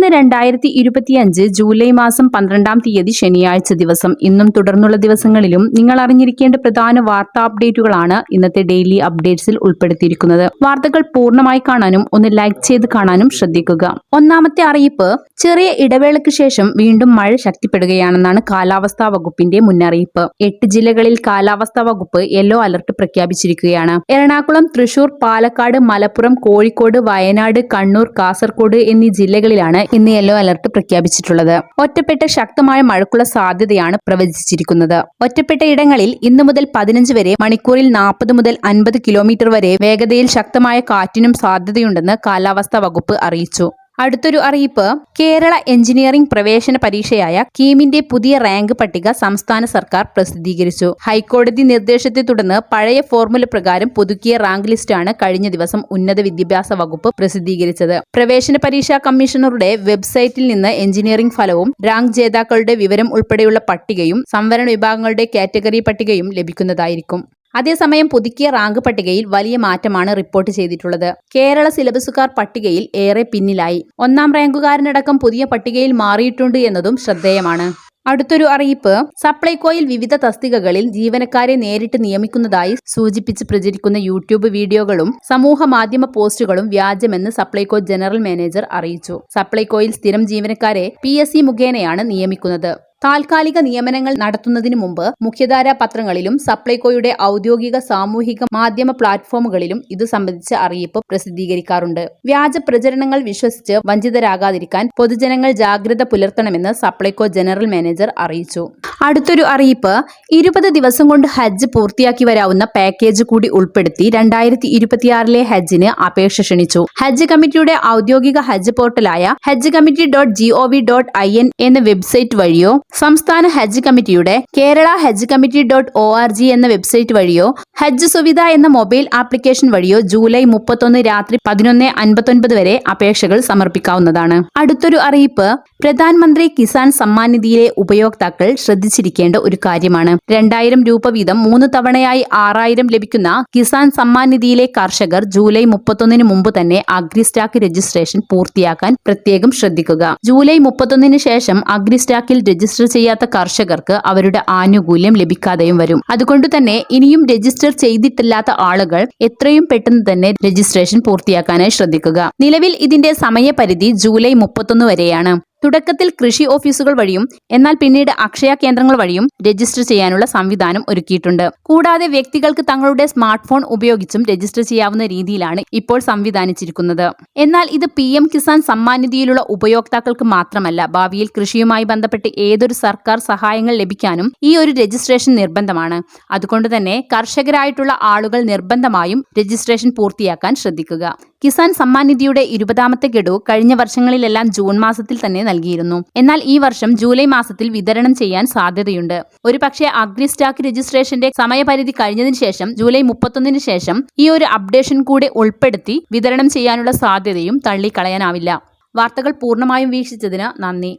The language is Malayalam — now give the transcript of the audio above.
ഇന്ന് രണ്ടായിരത്തി ഇരുപത്തിയഞ്ച് ജൂലൈ മാസം പന്ത്രണ്ടാം തീയതി ശനിയാഴ്ച ദിവസം. ഇന്നും തുടർന്നുള്ള ദിവസങ്ങളിലും നിങ്ങൾ അറിഞ്ഞിരിക്കേണ്ട പ്രധാന വാർത്താ അപ്ഡേറ്റുകളാണ് ഇന്നത്തെ ഡെയിലി അപ്ഡേറ്റ്സിൽ ഉൾപ്പെടുത്തിയിരിക്കുന്നത്. വാർത്തകൾ പൂർണമായി കാണാനും ഒന്ന് ലൈക്ക് ചെയ്ത് കാണാനും ശ്രദ്ധിക്കുക. ഒന്നാമത്തെ അറിയിപ്പ് ചെറിയ ഇടവേളയ്ക്ക് ശേഷം വീണ്ടും മഴ ശക്തിപ്പെടുകയാണെന്നാണ് കാലാവസ്ഥാ വകുപ്പിന്റെ മുന്നറിയിപ്പ്. എട്ട് ജില്ലകളിൽ കാലാവസ്ഥാ വകുപ്പ് യെല്ലോ അലർട്ട് പ്രഖ്യാപിച്ചിരിക്കുകയാണ്. എറണാകുളം തൃശൂർ പാലക്കാട് മലപ്പുറം കോഴിക്കോട് വയനാട് കണ്ണൂർ കാസർഗോഡ് എന്നീ ജില്ലകളിലാണ് ഇന്ന് യെല്ലോ അലർട്ട് പ്രഖ്യാപിച്ചിട്ടുള്ളത്. ഒറ്റപ്പെട്ട ശക്തമായ മഴക്കുള്ള സാധ്യതയാണ് പ്രവചിച്ചിരിക്കുന്നത്. ഒറ്റപ്പെട്ട ഇടങ്ങളിൽ ഇന്നു മുതൽ പതിനഞ്ച് വരെ മണിക്കൂറിൽ നാൽപ്പത് മുതൽ അൻപത് കിലോമീറ്റർ വരെ വേഗതയിൽ ശക്തമായ കാറ്റിനും സാധ്യതയുണ്ടെന്ന് കാലാവസ്ഥാ വകുപ്പ് അറിയിച്ചു. അടുത്തൊരു അറിയിപ്പ്. കേരള എഞ്ചിനീയറിംഗ് പ്രവേശന പരീക്ഷയായ കീമിന്റെ പുതിയ റാങ്ക് പട്ടിക സംസ്ഥാന സർക്കാർ പ്രസിദ്ധീകരിച്ചു. ഹൈക്കോടതി നിർദ്ദേശത്തെ തുടർന്ന് പഴയ ഫോർമുല പ്രകാരം പുതുക്കിയ റാങ്ക് ലിസ്റ്റാണ് കഴിഞ്ഞ ദിവസം ഉന്നത വിദ്യാഭ്യാസ വകുപ്പ് പ്രസിദ്ധീകരിച്ചത്. പ്രവേശന പരീക്ഷാ കമ്മീഷണറുടെ വെബ്സൈറ്റിൽ നിന്ന് എഞ്ചിനീയറിംഗ് ഫലവും റാങ്ക് ജേതാക്കളുടെ വിവരം ഉൾപ്പെടെയുള്ള പട്ടികയും സംവരണ വിഭാഗങ്ങളുടെ കാറ്റഗറി പട്ടികയും ലഭിക്കുന്നതായിരിക്കും. അതേസമയം പുതുക്കിയ റാങ്ക് പട്ടികയിൽ വലിയ മാറ്റമാണ് റിപ്പോർട്ട് ചെയ്തിട്ടുള്ളത്. കേരള സിലബസുകാർ പട്ടികയിൽ ഏറെ പിന്നിലായി. ഒന്നാം റാങ്കുകാരനടക്കം പുതിയ പട്ടികയിൽ മാറിയിട്ടുണ്ട് എന്നതും ശ്രദ്ധേയമാണ്. അടുത്തൊരു അറിയിപ്പ് സപ്ലൈകോയിൽ വിവിധ തസ്തികകളിൽ ജീവനക്കാരെ നേരിട്ട് നിയമിക്കുന്നതായി സൂചിപ്പിച്ച് പ്രചരിക്കുന്ന യൂട്യൂബ് വീഡിയോകളും സമൂഹ മാധ്യമ പോസ്റ്റുകളും വ്യാജമെന്ന് സപ്ലൈകോ ജനറൽ മാനേജർ അറിയിച്ചു. സപ്ലൈകോയിൽ സ്ഥിരം ജീവനക്കാരെ പി മുഖേനയാണ് നിയമിക്കുന്നത്. താൽക്കാലിക നിയമനങ്ങൾ നടത്തുന്നതിന് മുമ്പ് മുഖ്യധാരാ പത്രങ്ങളിലും സപ്ലൈകോയുടെ ഔദ്യോഗിക സാമൂഹിക മാധ്യമ പ്ലാറ്റ്ഫോമുകളിലും ഇത് സംബന്ധിച്ച അറിയിപ്പ് പ്രസിദ്ധീകരിക്കാറുണ്ട്. വ്യാജ പ്രചരണങ്ങൾ വിശ്വസിച്ച് വഞ്ചിതരാകാതിരിക്കാൻ പൊതുജനങ്ങൾ ജാഗ്രത പുലർത്തണമെന്ന് സപ്ലൈകോ ജനറൽ മാനേജർ അറിയിച്ചു. അടുത്തൊരു അറിയിപ്പ് ഇരുപത് ദിവസം കൊണ്ട് ഹജ്ജ് പൂർത്തിയാക്കി വരാവുന്ന പാക്കേജ് കൂടി ഉൾപ്പെടുത്തി രണ്ടായിരത്തി ഇരുപത്തിയാറിലെ ഹജ്ജിന് അപേക്ഷ ക്ഷണിച്ചു. ഹജ്ജ് കമ്മിറ്റിയുടെ ഔദ്യോഗിക ഹജ്ജ് പോർട്ടലായ ഹജ്ജ് committee dot G O V dot I N എന്ന വെബ്സൈറ്റ് വഴിയോ സംസ്ഥാന ഹജ്ജ് കമ്മിറ്റിയുടെ കേരള ഹജ്ജ് committee dot O R G എന്ന വെബ്സൈറ്റ് വഴിയോ ഹജ്ജ് സുവിധ എന്ന മൊബൈൽ ആപ്ലിക്കേഷൻ വഴിയോ ജൂലൈ മുപ്പത്തൊന്ന് രാത്രി പതിനൊന്ന് അൻപത്തൊൻപത് വരെ അപേക്ഷകൾ സമർപ്പിക്കാവുന്നതാണ്. അടുത്തൊരു അറിയിപ്പ് പ്രധാനമന്ത്രി കിസാൻ സമ്മാൻ നിധിയിലെ ഉപയോക്താക്കൾ ശ്രദ്ധിച്ചിരിക്കേണ്ട ഒരു കാര്യമാണ്. രണ്ടായിരം രൂപ വീതം മൂന്ന് തവണയായി ആറായിരം ലഭിക്കുന്ന കിസാൻ സമ്മാൻ നിധിയിലെ കർഷകർ ജൂലൈ മുപ്പത്തൊന്നിന് മുമ്പ് തന്നെ അഗ്രിസ്റ്റാക്ക് രജിസ്ട്രേഷൻ പൂർത്തിയാക്കാൻ പ്രത്യേകം ശ്രദ്ധിക്കുക. ജൂലൈ മുപ്പത്തൊന്നിന് ശേഷം അഗ്രിസ്റ്റാക്കിൽ രജിസ്റ്റർ ചെയ്യാത്ത കർഷകർക്ക് അവരുടെ ആനുകൂല്യം ലഭിക്കാതെയും വരും. അതുകൊണ്ട് തന്നെ ഇനിയും രജിസ്റ്റർ ചെയ്തിട്ടില്ലാത്ത ആളുകൾ എത്രയും പെട്ടെന്ന് തന്നെ രജിസ്ട്രേഷൻ പൂർത്തിയാക്കാനായി ശ്രദ്ധിക്കുക. നിലവിൽ ഇതിന്റെ സമയപരിധി ജൂലൈ മുപ്പത്തൊന്ന് വരെയാണ്. തുടക്കത്തിൽ കൃഷി ഓഫീസുകൾ വഴിയും എന്നാൽ പിന്നീട് അക്ഷയ കേന്ദ്രങ്ങൾ വഴിയും രജിസ്റ്റർ ചെയ്യാനുള്ള സംവിധാനം ഒരുക്കിയിട്ടുണ്ട്. കൂടാതെ വ്യക്തികൾക്ക് തങ്ങളുടെ സ്മാർട്ട് ഫോൺ ഉപയോഗിച്ചും രജിസ്റ്റർ ചെയ്യാവുന്ന രീതിയിലാണ് ഇപ്പോൾ സംവിധാനിച്ചിരിക്കുന്നത്. എന്നാൽ ഇത് പി എം കിസാൻ സമ്മാൻ നിധിയിലുള്ള ഉപയോക്താക്കൾക്ക് മാത്രമല്ല ഭാവിയിൽ കൃഷിയുമായി ബന്ധപ്പെട്ട് ഏതൊരു സർക്കാർ സഹായങ്ങൾ ലഭിക്കാനും ഈ ഒരു രജിസ്ട്രേഷൻ നിർബന്ധമാണ്. അതുകൊണ്ട് തന്നെ കർഷകരായിട്ടുള്ള ആളുകൾ നിർബന്ധമായും രജിസ്ട്രേഷൻ പൂർത്തിയാക്കാൻ ശ്രദ്ധിക്കുക. കിസാൻ സമ്മാൻ നിധിയുടെ ഇരുപതാമത്തെ ഗഡു കഴിഞ്ഞ വർഷങ്ങളിലെല്ലാം ജൂൺ മാസത്തിൽ തന്നെ നൽകിയിരുന്നു. എന്നാൽ ഈ വർഷം ജൂലൈ മാസത്തിൽ വിതരണം ചെയ്യാൻ സാധ്യതയുണ്ട്. ഒരു പക്ഷേ അഗ്രി സ്റ്റാക്ക് രജിസ്ട്രേഷന്റെ സമയപരിധി കഴിഞ്ഞതിന് ശേഷം ജൂലൈ മുപ്പത്തൊന്നിന് ശേഷം ഈ ഒരു അപ്ഡേഷൻ കൂടെ ഉൾപ്പെടുത്തി വിതരണം ചെയ്യാനുള്ള സാധ്യതയും തള്ളിക്കളയാനാവില്ല. വാർത്തകൾ പൂർണമായും വീക്ഷിച്ചതിന് നന്ദി.